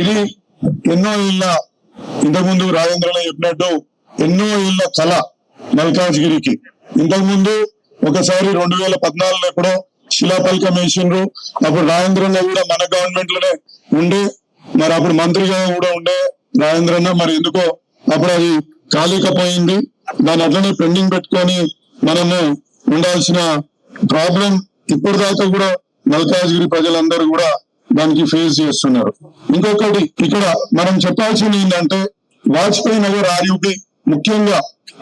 ఇది ఎన్నో ఇళ్ళ ఇంతకుముందు రాజేంద్రలో చెప్పినట్టు ఎన్నో ఇళ్ళ కళ మల్కాజ్గిరికి. ఇంతకుముందు ఒకసారి రెండు వేల పద్నాలుగులో ఎప్పుడో శిలాపలకం వేసిండ్రు. అప్పుడు రాజేంద్రన్న కూడా మన గవర్నమెంట్లోనే ఉండే. మరి అప్పుడు మంత్రిగా కూడా ఉండే రాజేంద్రన్న. మరి ఎందుకో అప్పుడు అది కాలేకపోయింది దాని అట్లనే పెండింగ్ పెట్టుకొని మనము ఉండాల్సిన ప్రాబ్లం ఇప్పుడు దాకా కూడా మల్కాజ్గిరి ప్రజలందరూ కూడా దానికి ఫేస్ చేస్తున్నారు. ఇంకొకటి ఇక్కడ మనం చెప్పాల్సింది ఏంటంటే వాజ్పేయి నగర్ ఆర్యూపి ముఖ్యంగా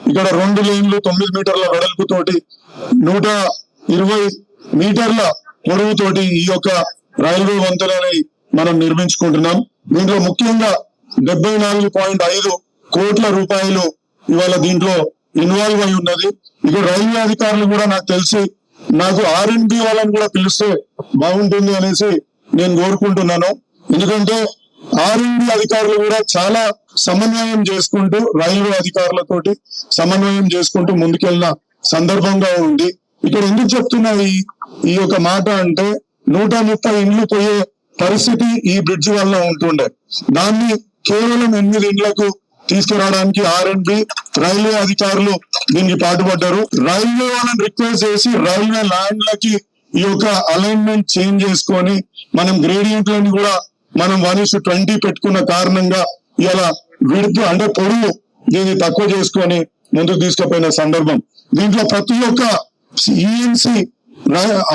ఇక్కడ రెండు లేన్లు తొమ్మిది మీటర్ల వెడల్పుతోటి నూట ఇరవై మీటర్ల పొడవుతోటి ఈ యొక్క రైల్వే వంతెనని మనం నిర్మించుకుంటున్నాం. దీంట్లో ముఖ్యంగా డెబ్బై నాలుగు పాయింట్ ఐదు కోట్ల రూపాయలు ఇవాళ దీంట్లో ఇన్వాల్వ్ అయి ఉన్నది. ఇక రైల్వే అధికారులు కూడా నాకు తెలిసి నాకు ఆర్ఎన్బి వాళ్ళని కూడా పిలిస్తే బాగుంటుంది అనేసి నేను కోరుకుంటున్నాను. ఎందుకంటే ఆర్ఎండి అధికారులు కూడా చాలా సమన్వయం చేసుకుంటూ రైల్వే అధికారులతోటి సమన్వయం చేసుకుంటూ ముందుకెళ్ళిన సందర్భంగా ఉంది. ఇక్కడ ఎందుకు చెప్తున్నా ఈ ఈ యొక్క మాట అంటే నూట ముప్పై ఇండ్లు పోయే పరిస్థితి ఈ బ్రిడ్జ్ వల్ల ఉంటుండే. దాన్ని కేవలం ఎనిమిది ఇండ్లకు తీసుకురావడానికి ఆర్ రైల్వే అధికారులు దీనికి పాటుపడ్డారు. రైల్వే వాళ్ళని రిక్వెస్ట్ చేసి రైల్వే ల్యాండ్లకి ఈ యొక్క అలైన్మెంట్ చేంజ్ చేసుకొని మనం గ్రేడియంట్లను కూడా మనం వన్ ఇస్ ట్వంటీ పెట్టుకున్న కారణంగా ఇలా విడుపు అంటే పొడుగు దీన్ని తక్కువ చేసుకొని ముందుకు తీసుకుపోయిన సందర్భం. దీంట్లో ప్రతి ఒక్క ఈఎన్సి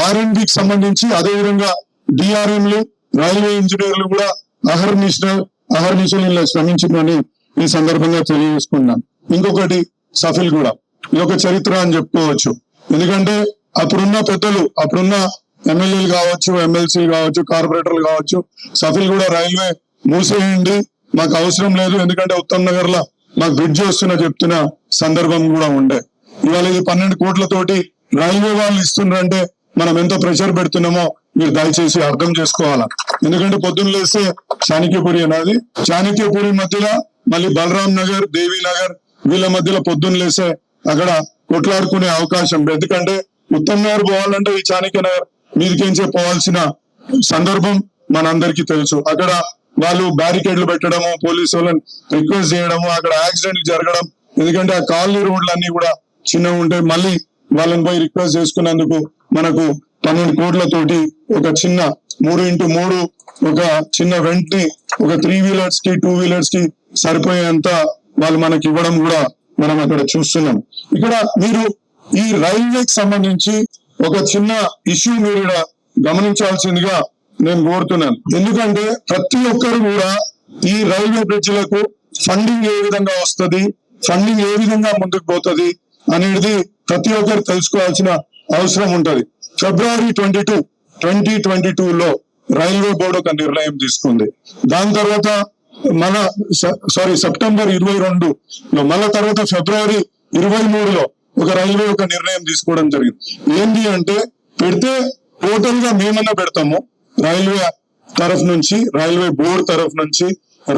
ఆర్ఎన్బికి సంబంధించి అదేవిధంగా డిఆర్ఎంలు రైల్వే ఇంజనీర్లు కూడా అహర్నిశ అహర్నిశలు ఇలా శ్రమించిందని ఈ సందర్భంగా తెలియజేసుకున్నాను. ఇంకొకటి సఫిల్ కూడా. ఇది ఒక చరిత్ర అని చెప్పుకోవచ్చు. ఎందుకంటే అప్పుడున్న పెద్దలు అప్పుడున్న ఎమ్మెల్యేలు కావచ్చు ఎమ్మెల్సీలు కావచ్చు కార్పొరేటర్లు కావచ్చు సఫిల్ కూడా రైల్వే మూసేయండి. మాకు అవసరం లేదు. ఎందుకంటే ఉత్తమ్ నగర్లో మాకు బ్రిడ్జ్ వస్తున్న చెప్తున్న సందర్భం కూడా ఉండే. ఇవాళ ఇది పన్నెండు కోట్లతోటి రైల్వే వాళ్ళు ఇస్తున్నారంటే మనం ఎంత ప్రెషర్ పెడుతున్నామో మీరు దయచేసి అర్థం చేసుకోవాలా? ఎందుకంటే పొద్దున్న లేస్తే చాణక్యపురి అనేది చాణక్యపురి మధ్యలో మళ్ళీ బలరాం నగర్ దేవి నగర్ వీళ్ళ మధ్యలో పొద్దున్న లేసే అక్కడ కొట్లాడుకునే అవకాశం ఎందుకంటే ఉత్తమ్ గారు పోవాలంటే ఈ చాణక్య నగర్ మీదికించే పోవాల్సిన సందర్భం మనందరికీ తెలుసు. అక్కడ వాళ్ళు బ్యారికేడ్లు పెట్టడము పోలీసు వాళ్ళని రిక్వెస్ట్ చేయడము అక్కడ యాక్సిడెంట్ జరగడం ఎందుకంటే ఆ కాలనీ రోడ్లు అన్ని కూడా చిన్నగా ఉంటాయి. మళ్ళీ వాళ్ళని పోయి రిక్వెస్ట్ చేసుకున్నందుకు మనకు పన్నెండు కోట్లతోటి ఒక చిన్న మూడు ఇంటూ మూడు ఒక చిన్న వెంట్ని ఒక త్రీ వీలర్స్కి టూ వీలర్స్కి సరిపోయేంత వాళ్ళు మనకి ఇవ్వడం కూడా మనం అక్కడ చూస్తున్నాం. ఇక్కడ మీరు ఈ రైల్వేకి సంబంధించి ఒక చిన్న ఇష్యూ మీరు గమనించాల్సిందిగా నేను కోరుతున్నాను. ఎందుకంటే ప్రతి ఒక్కరు కూడా ఈ రైల్వే బ్రిడ్జ్లకు ఫండింగ్ ఏ విధంగా వస్తుంది ఫండింగ్ ఏ విధంగా ముందుకు పోతుంది అనేది ప్రతి ఒక్కరు తెలుసుకోవాల్సిన అవసరం ఉంటది. February twenty two twenty twenty two లో రైల్వే బోర్డు ఒక నిర్ణయం తీసుకుంది. దాని తర్వాత మన సారీ సెప్టెంబర్ ఇరవై రెండు లో మళ్ళా తర్వాత ఫిబ్రవరి ఇరవై మూడులో ఒక రైల్వే ఒక నిర్ణయం తీసుకోవడం జరిగింది. ఏంటి అంటే పెడితే టోటల్గా మేమన్నా పెడతాము. రైల్వే తరఫు నుంచి రైల్వే బోర్డు తరఫు నుంచి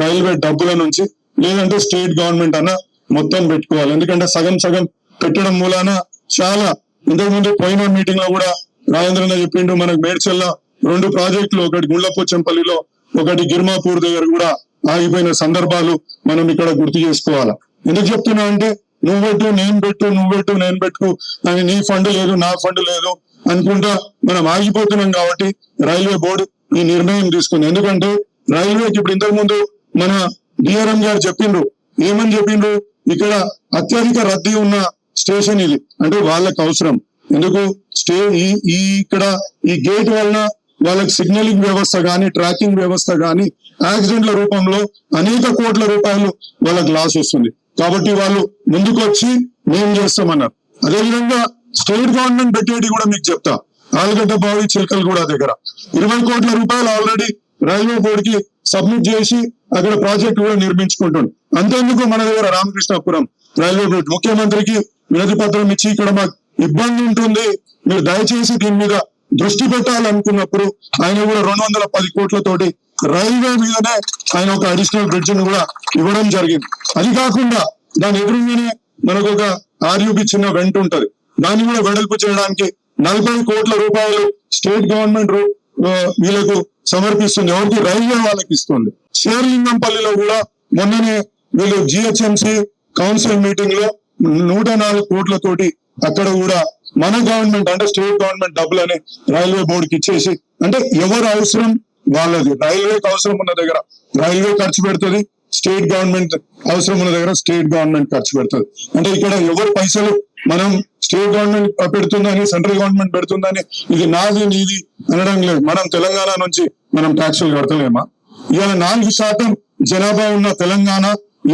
రైల్వే డబ్బుల నుంచి లేదంటే స్టేట్ గవర్నమెంట్ అన్న మొత్తం పెట్టుకోవాలి. ఎందుకంటే సగం సగం పెట్టడం మూలాన చాలా ఇంతకుముందు పోయిన మీటింగ్లో కూడా రాజేంద్రన్న చెప్పిండు మనకు మేడ్చల్ల రెండు ప్రాజెక్టులు ఒకటి గుండ్లపోచంపల్లిలో ఒకటి గిర్మాపూర్ దగ్గర కూడా ఆగిపోయిన సందర్భాలు మనం ఇక్కడ గుర్తు చేసుకోవాలా. ఎందుకు చెప్తున్నా అంటే నువ్వు పెట్టు నేను పెట్టు నువ్వు పెట్టు నేను పెట్టుకు అని నీ ఫండ్ లేదు నా ఫండ్ లేదు అనుకుంటా మనం ఆగిపోతున్నాం కాబట్టి రైల్వే బోర్డు ఈ నిర్ణయం తీసుకుంది. ఎందుకంటే రైల్వేకి ఇప్పుడు ఇంతకు ముందు మన డిఆర్ఎం గారు చెప్పిండ్రు. ఏమని చెప్పిండ్రు? ఇక్కడ అత్యధిక రద్దీ ఉన్న స్టేషన్ ఇది. అంటే వాళ్ళకి అవసరం. ఎందుకు? స్టే ఈ ఈ ఇక్కడ ఈ గేట్ వలన వాళ్ళకి సిగ్నలింగ్ వ్యవస్థ గాని ట్రాకింగ్ వ్యవస్థ గాని యాక్సిడెంట్ల రూపంలో అనేక కోట్ల రూపాయలు వాళ్ళకి లాస్ వస్తుంది. కాబట్టి వాళ్ళు ముందుకు వచ్చి మేము చేస్తామన్నారు. అదేవిధంగా స్టేట్ గవర్నమెంట్ పెట్టేది కూడా మీకు చెప్తా. ఆలుగడ్డ బావి చిలకలు కూడా దగ్గర. ఇరవై కోట్ల రూపాయలు ఆల్రెడీ రైల్వే బోర్డు కి సబ్మిట్ చేసి అక్కడ ప్రాజెక్ట్ కూడా నిర్మించుకుంటుంది. అంతేందుకు మన దగ్గర రామకృష్ణాపురం రైల్వే బోర్డు. ముఖ్యమంత్రికి వినతి పత్రం ఇచ్చి ఇక్కడ మాకు ఇబ్బంది ఉంటుంది. మీరు దయచేసి దీని మీద దృష్టి పెట్టాలనుకున్నప్పుడు ఆయన కూడా రెండు వందల పది కోట్లతోటి రైల్వే మీదనే ఆయన ఒక అడిషనల్ బ్రిడ్జ్ను కూడా ఇవ్వడం జరిగింది. అది కాకుండా దాని ఎదురుగానే మనకు ఒక ఆర్యూబి చిన్న వెంట ఉంటది. దాన్ని కూడా వెడల్పు చేయడానికి నలభై కోట్ల రూపాయలు స్టేట్ గవర్నమెంట్ వీళ్ళకు సమర్పిస్తుంది. ఎవరికి? రైల్వే వాళ్ళకి ఇస్తుంది. శేర్లింగంపల్లిలో కూడా మొన్ననే వీళ్ళు జిహెచ్ఎంసి కౌన్సిల్ మీటింగ్లో నూట నాలుగు కోట్లతోటి అక్కడ కూడా మన గవర్నమెంట్ అంటే స్టేట్ గవర్నమెంట్ డబ్బులని రైల్వే బోర్డుకి ఇచ్చేసి అంటే ఎవరు అవసరం వాళ్ళది? రైల్వేకి అవసరం ఉన్న దగ్గర రైల్వే ఖర్చు పెడుతుంది. స్టేట్ గవర్నమెంట్ అవసరం ఉన్న దగ్గర స్టేట్ గవర్నమెంట్ ఖర్చు పెడుతుంది. అంటే ఇక్కడ ఎవరు పైసలు మనం స్టేట్ గవర్నమెంట్ పెడుతుందని సెంట్రల్ గవర్నమెంట్ పెడుతుందని ఇది నాది నీది అనడం లేదు. మనం తెలంగాణ నుంచి మనం ట్యాక్సులు కడతలేమా? ఇవాళ నాలుగు శాతం జనాభా ఉన్న తెలంగాణ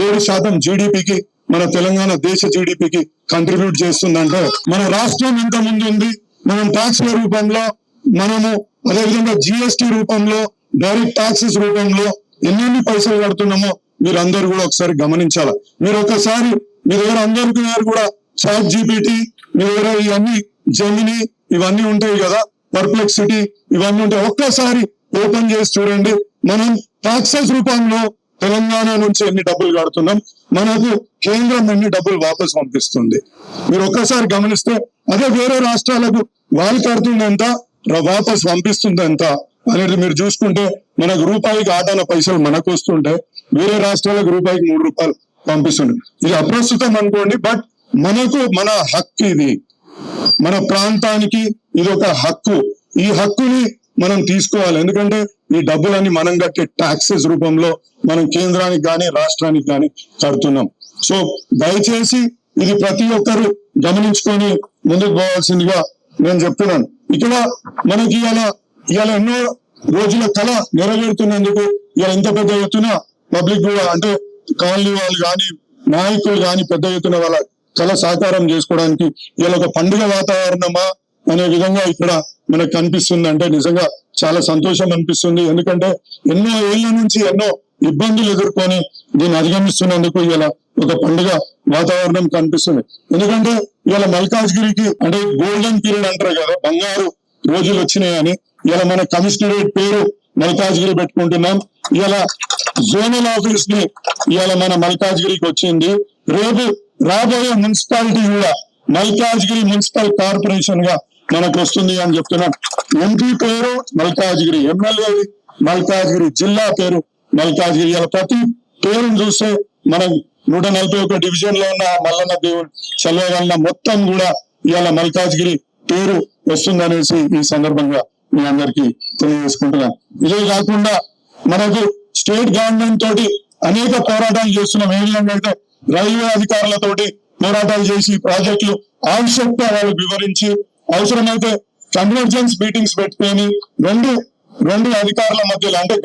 ఏడు శాతం జీడిపికి మన తెలంగాణ దేశ జీడిపికి కంట్రిబ్యూట్ చేస్తుందంటే మన రాష్ట్రం ఇంత ముందు ఉంది మనం ట్యాక్స్ల రూపంలో మనము అదేవిధంగా జిఎస్టి రూపంలో డైరెక్ట్ టాక్సెస్ రూపంలో ఎన్నెన్ని పైసలు కడుతున్నామో మీరు అందరు కూడా ఒకసారి గమనించాల? మీరు ఒకసారి మీ దగ్గర అందరికీ కూడా చాట్ జీబీటీ మీ దగ్గర ఇవన్నీ జమిని ఇవన్నీ ఉంటాయి కదా? పర్ప్లెక్సిటీ ఇవన్నీ ఉంటాయి. ఒక్కసారి ఓపెన్ చేసి చూడండి. మనం టాక్సెస్ రూపంలో తెలంగాణ నుంచి ఎన్ని డబ్బులు కడుతున్నాం? మనకు కేంద్రం ఎన్ని డబ్బులు వాపస్ పంపిస్తుంది? మీరు ఒక్కసారి గమనిస్తే అదే వేరే రాష్ట్రాలకు వాళ్ళు కడుతుంది ఎంత? వాపస్ పంపిస్తుంది ఎంత? అనేది మీరు చూసుకుంటే మనకు రూపాయికి ఆదాన పైసలు మనకు వస్తుంటే వేరే రాష్ట్రాలకు రూపాయికి మూడు రూపాయలు పంపిస్తుంది ఇది అప్రస్తుతం అనుకోండి బట్ మనకు మన హక్కు ఇది. మన ప్రాంతానికి ఇది ఒక హక్కు. ఈ హక్కుని మనం తీసుకోవాలి. ఎందుకంటే ఈ డబ్బులన్నీ మనం కట్టే టాక్సెస్ రూపంలో మనం కేంద్రానికి కానీ రాష్ట్రానికి కానీ కడుతున్నాం. సో దయచేసి ఇది ప్రతి ఒక్కరు గమనించుకొని ముందుకు పోవాల్సిందిగా నేను చెప్తున్నాను. ఇక్కడ మనకి ఇవాళ ఇవాళ ఎన్నో రోజుల కళ నెరవేరుతున్నందుకు ఇవాళ ఎంత పెద్ద ఎత్తున పబ్లిక్ కూడా అంటే కాలనీ వాళ్ళు కానీ నాయకులు కానీ పెద్ద ఎత్తున వాళ్ళ కళ సాకారం చేసుకోవడానికి ఇలా ఒక పండుగ వాతావరణమా అనే విధంగా ఇక్కడ మనకు కనిపిస్తుంది. అంటే నిజంగా చాలా సంతోషం అనిపిస్తుంది. ఎందుకంటే ఎన్నో ఏళ్ళ నుంచి ఎన్నో ఇబ్బందులు ఎదుర్కొని దీన్ని అధిగమిస్తున్నందుకు ఇలా ఒక పండుగ వాతావరణం కనిపిస్తుంది. ఎందుకంటే ఇలా మల్కాజ్గిరికి అంటే గోల్డెన్ పీరియడ్ అంటారు కదా బంగారు రోజులు వచ్చినాయని ఇలా మన కమిషనరేట్ పేరు మల్కాజ్గిరి పెట్టుకుంటున్నాం. ఇలా జోనల్ ఆఫీస్ని ఇవాళ మన మల్కాజ్గిరికి వచ్చింది. రేపు రాబోయే మున్సిపాలిటీ కూడా మల్కాజ్గిరి మున్సిపల్ కార్పొరేషన్గా మనకు వస్తుంది అని చెప్తున్నాం. ఎంపీ పేరు మల్కాజ్గిరి ఎమ్మెల్యే మల్కాజ్గిరి జిల్లా పేరు మల్కాజ్గిరి. ఇలా ప్రతి పేరును చూస్తే మనం నూట నలభై ఒక డివిజన్లో ఉన్న మల్లన్న దేవుడు చల్లగలన మొత్తం కూడా ఇవాళ మల్కాజ్గిరి పేరు వస్తుందనేసి ఈ సందర్భంగా మీ అందరికీ తెలియజేసుకుంటున్నాను ఇదే కాకుండా మనకు స్టేట్ గవర్నమెంట్ తోటి అనేక పోరాటాలు చేస్తున్నాం. ఏం విధంగా అయితే రైల్వే అధికారులతోటి పోరాటాలు చేసి ప్రాజెక్టులు ఆవశ్యకత వాళ్ళు వివరించి అవసరమైతే కన్వర్జెన్స్ మీటింగ్స్ పెట్టుకొని రెండు రెండు అధికారుల మధ్యలో అంటే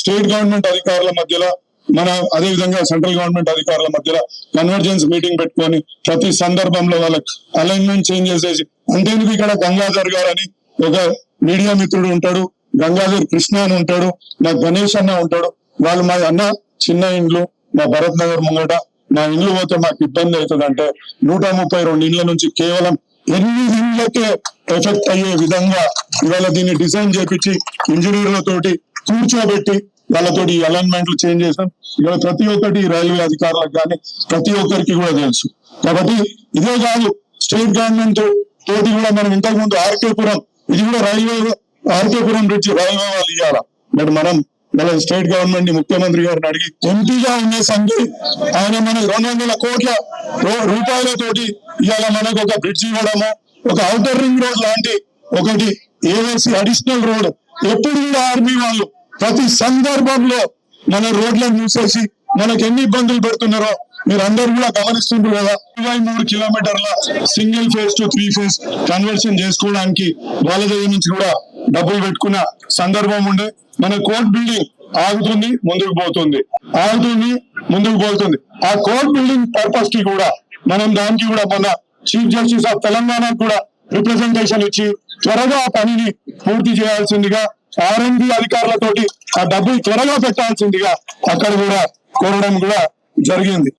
స్టేట్ గవర్నమెంట్ అధికారుల మధ్యలో మన అదే విధంగా సెంట్రల్ గవర్నమెంట్ అధికారుల మధ్యలో కన్వర్జెన్స్ మీటింగ్ పెట్టుకొని ప్రతి సందర్భంలో వాళ్ళకి అలైన్మెంట్ చేంజ్ చేసేసి అంతేందుకు ఇక్కడ గంగాధర్ గారు అని ఒక మీడియా మిత్రుడు ఉంటాడు. గంగాధర్ కృష్ణ అని ఉంటాడు నా గణేష్ అన్న ఉంటాడు. వాళ్ళు మా అన్న చిన్న ఇండ్లు మా భరత్ నగర్ ముంగట. మా ఇండ్లు పోతే మాకు ఇబ్బంది అవుతుంది అంటే నూట ముప్పై రెండు ఇండ్ల నుంచి కేవలం ఎన్ని ఇండ్లకే ఎఫెక్ట్ అయ్యే విధంగా ఇవాళ దీన్ని డిజైన్ చేపించి ఇంజనీర్లతోటి కూర్చోబెట్టి వాళ్ళతోటి అలైన్మెంట్లు చేంజ్ చేసాం ఇవాళ ప్రతి ఒక్కటి రైల్వే అధికారులకు కానీ ప్రతి ఒక్కరికి కూడా తెలుసు. కాబట్టి ఇదే కాదు స్టేట్ గవర్నమెంట్ తోటి కూడా మనం ఇంతకు ముందు ఆర్కేపురం ఇది కూడా రైల్వే ఆర్కేపురం బ్రిడ్జ్ రైల్వే వాళ్ళు ఇవ్వాల బట్ మనం మన స్టేట్ గవర్నమెంట్ని ముఖ్యమంత్రి గారిని అడిగి ఎంపీగా ఉన్న సంధి ఆయన మనకు రెండు వందల కోట్ల రూ- రూపాయలతోటి ఇవాళ మనకు ఒక బ్రిడ్జ్ ఇవ్వడము ఒక అవుటర్ రింగ్ రోడ్ లాంటి ఒకటి ఏవైసీ అడిషనల్ రోడ్ ఎప్పుడు కూడా ఆర్మీ వాళ్ళు ప్రతి సందర్భంలో మన రోడ్లను మూసేసి మనకు ఎన్ని ఇబ్బందులు పెడుతున్నారో మీరు అందరు కూడా గమనిస్తుంటారు కదా ఇరవై మూడు కిలోమీటర్ల single phase to three phase conversion చేసుకోవడానికి వాళ్ళ దగ్గర నుంచి కూడా డబ్బులు పెట్టుకున్న సందర్భం ఉండే. మన కోర్ట్ బిల్డింగ్ ఆగుతుంది ముందుకు పోతుంది. ఆగుతుంది ముందుకు పోతుంది. ఆ కోర్ట్ బిల్డింగ్ పర్పస్కి కూడా మనం దానికి కూడా మన చీఫ్ జస్టిస్ ఆఫ్ తెలంగాణ కూడా రిప్రజెంటేషన్ ఇచ్చి త్వరగా ఆ పనిని పూర్తి చేయాల్సిందిగా ఆర్ఎండి అధికారులతోటి ఆ డబ్బులు త్వరగా పెట్టాల్సిందిగా అక్కడ కూడా కోరడం కూడా జరిగింది.